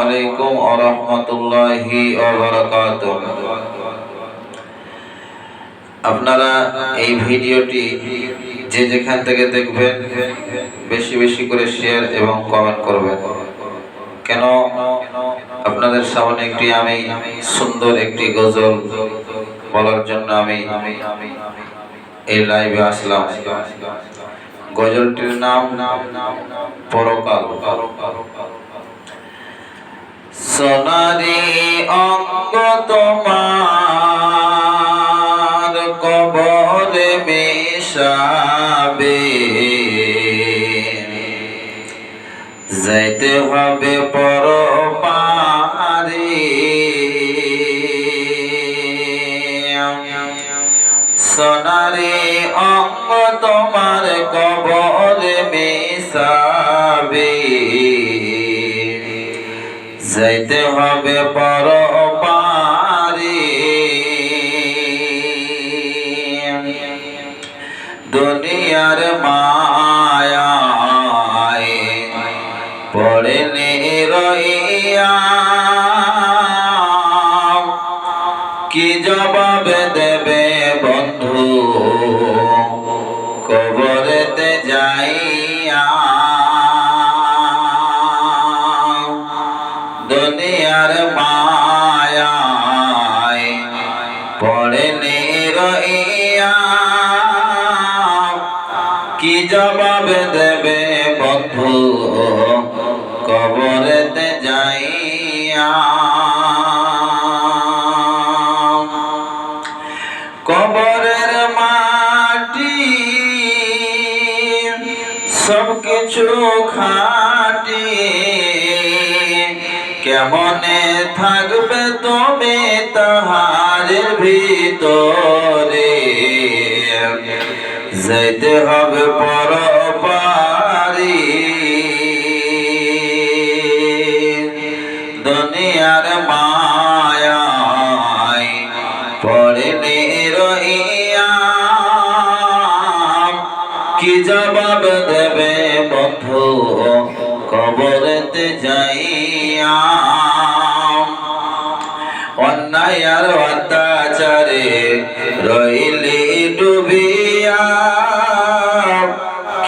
আলাইকুম ওয়া রাহমাতুল্লাহি ওয়া বারাকাতুহু আপনারা এই ভিডিওটি যে যেখান থেকে দেখবেন, বেশি বেশি করে শেয়ার এবং কমেন্ট করবেন। কেন? আপনাদের সামনে একটি আমি সুন্দর একটি গজল বলার জন্য আমি এই লাইভে আসলাম। গজলটির নাম পরকাল সোনারি অঙ্গ তোমার কবরে মেশাবে যাইতে হবে পর পারে সোনারে অঙ্গ তোমার কবরে মেশাবে যাইতে হবে পারে দুনিয়ার মায়ায় পড়লে রইয়া। কি জবাব দেবে বন্ধু? কবরেতে যাইয়া জবাব দেবে বন্ধু, কবরেতে যাইয়া। কবরের মাটি সব কিছু খাটি। কেমনে থাকবে তুমি তাহার ভিতরে? যাইতে হবে পর পারি দুনিয়ার মায়ায় পড়লে রইয়া কি জবাব দেবে বন্ধু? কবরতে যাইয়া অন্যায় আর অত্যাচারে রইলি ডুবিয়া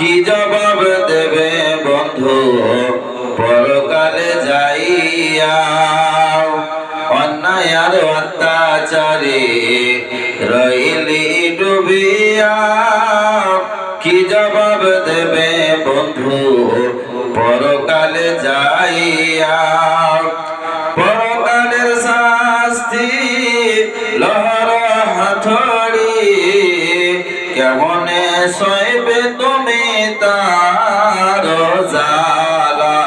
কি জবাব দেবে বন্ধু? পরকালে যাইয়া অন্যায় আর অত্যাচারে রইলি ডুবিয়া। কি জবাব দেবে বন্ধু? পরকালে যাইয়া পরকালের শাস্তি লহর হাথড়ি কেমনে সইবে তুমি তার জালা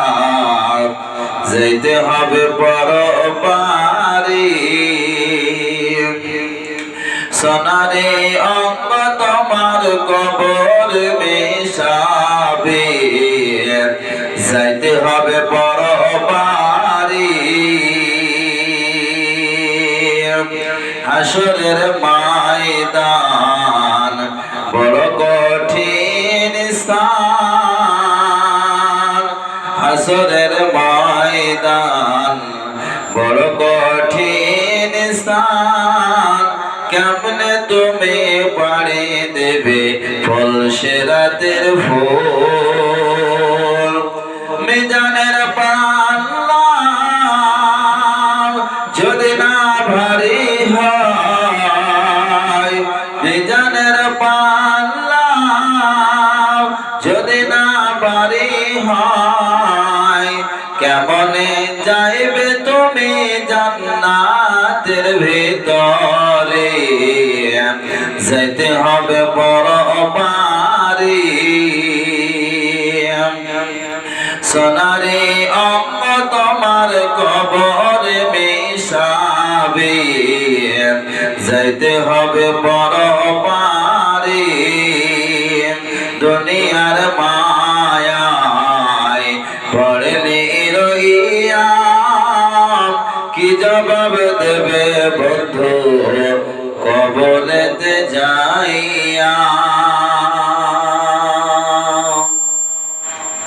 যেতে হবে পর পারি সোনারে অঙ্গ তোমার কবর মেশাবে। যাইতে হবে পর পারি হাসরের ময়দান হাসরের ময়দান। বড় কঠিন স্থান। কেমনে তুমি পাড়ি দেবে ফল রাতের ফুল? মিজানের পাল্লা যদি না ভারী হয়, মিজানের পাল্লা যদি না ভারী হয় কেমনে যাইবে তুমি জান্নাতের ভিতরে? যাইতে হবে বড় পারি সোনারে অঙ্গ তোমার কবর মিশাবে। যাইতে হবে বড় থাকবে বন্ধু কবলে